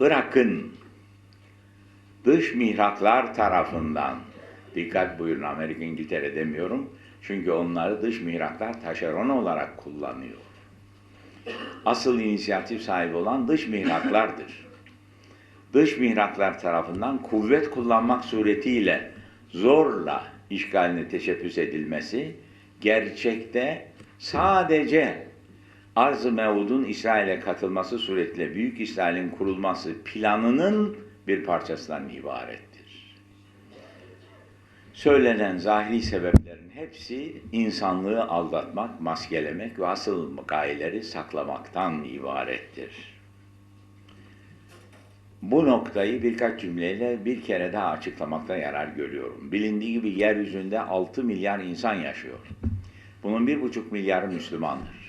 bırakın dış mihraklar tarafından dikkat buyurun Amerika İngiltere demiyorum. Çünkü onları dış mihraklar taşeron olarak kullanıyor. Asıl inisiyatif sahibi olan dış mihraklardır. Dış mihraklar tarafından kuvvet kullanmak suretiyle zorla işgaline teşebbüs edilmesi gerçekte sadece Arz-ı Mevud'un İsrail'e katılması suretiyle Büyük İsrail'in kurulması planının bir parçasından ibarettir. Söylenen zahiri sebeplerin hepsi insanlığı aldatmak, maskelemek ve asıl gayeleri saklamaktan ibarettir. Bu noktayı birkaç cümleyle bir kere daha açıklamakta yarar görüyorum. Bilindiği gibi yeryüzünde 6 milyar insan yaşıyor. Bunun 1,5 milyarı Müslümandır.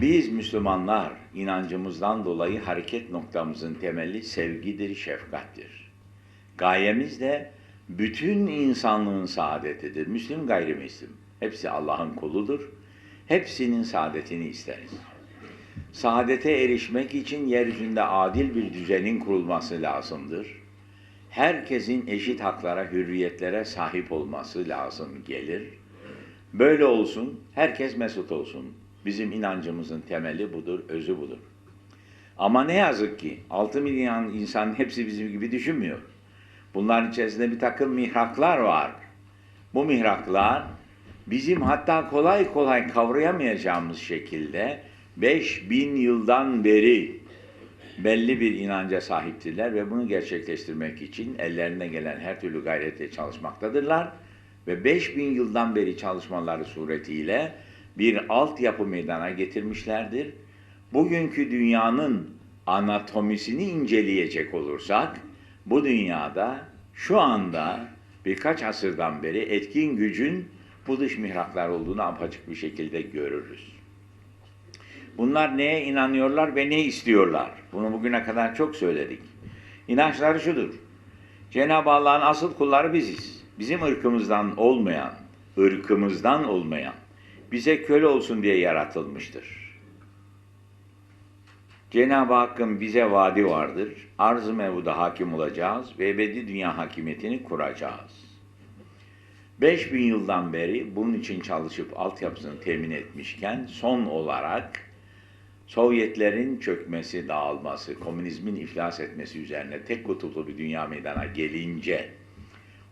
Biz Müslümanlar inancımızdan dolayı hareket noktamızın temeli sevgidir, şefkattir. Gayemiz de bütün insanlığın saadetidir. Müslüm gayrimüslim. Hepsi Allah'ın kuludur. Hepsinin saadetini isteriz. Saadete erişmek için yeryüzünde adil bir düzenin kurulması lazımdır. Herkesin eşit haklara, hürriyetlere sahip olması lazım gelir. Böyle olsun, herkes mesut olsun. Bizim inancımızın temeli budur, özü budur. Ama ne yazık ki 6 milyon insan hepsi bizim gibi düşünmüyor. Bunların içerisinde bir takım mihraklar var. Bu mihraklar bizim hatta kolay kolay kavrayamayacağımız şekilde 5000 yıldan beri belli bir inanca sahiptirler ve bunu gerçekleştirmek için ellerine gelen her türlü gayretle çalışmaktadırlar. Ve 5000 yıldan beri çalışmaları suretiyle bir altyapı meydana getirmişlerdir. Bugünkü dünyanın anatomisini inceleyecek olursak, bu dünyada şu anda birkaç asırdan beri etkin gücün bu dış mihraklar olduğunu apaçık bir şekilde görürüz. Bunlar neye inanıyorlar ve ne istiyorlar? Bunu bugüne kadar çok söyledik. İnançları şudur. Cenab-ı Allah'ın asıl kulları biziz. Bizim ırkımızdan olmayan, ırkımızdan olmayan, bize köle olsun diye yaratılmıştır. Cenab-ı Hakk'ın bize vaadi vardır. Arz-ı mevuda hakim olacağız ve ebedi dünya hakimiyetini kuracağız. 5000 yıldan beri bunun için çalışıp altyapısını temin etmişken son olarak Sovyetlerin çökmesi, dağılması, komünizmin iflas etmesi üzerine tek kutuplu bir dünya meydana gelince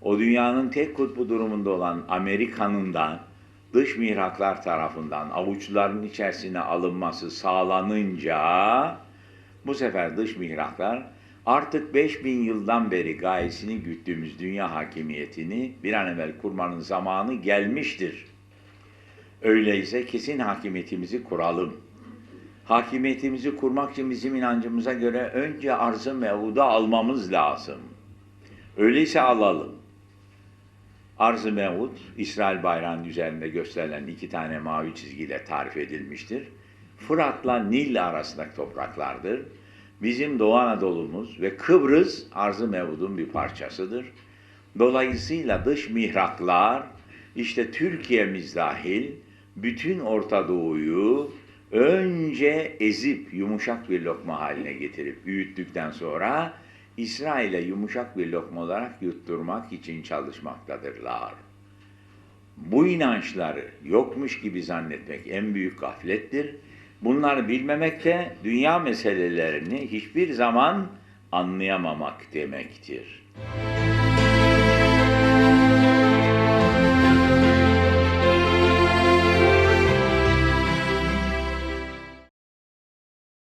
o dünyanın tek kutbu durumunda olan Amerika'nın da dış mihraklar tarafından avuçların içerisine alınması sağlanınca bu sefer dış mihraklar artık 5000 yıldan beri gayesini güttüğümüz dünya hakimiyetini bir an evvel kurmanın zamanı gelmiştir. Öyleyse kesin hakimiyetimizi kuralım. Hakimiyetimizi kurmak için bizim inancımıza göre önce arz-ı mevuda almamız lazım. Öyleyse alalım. Arz-ı Mevud, İsrail bayrağının üzerinde gösterilen iki tane mavi çizgiyle tarif edilmiştir. Fırat'la Nil arasındaki topraklardır. Bizim Doğu Anadolu'muz ve Kıbrıs Arz-ı Mevud'un bir parçasıdır. Dolayısıyla dış mihraklar, işte Türkiye'miz dahil, bütün Orta Doğu'yu önce ezip yumuşak bir lokma haline getirip büyüttükten sonra İsrail'e yumuşak bir lokma olarak yutturmak için çalışmaktadırlar. Bu inançları yokmuş gibi zannetmek en büyük gaflettir. Bunları bilmemek de dünya meselelerini hiçbir zaman anlayamamak demektir.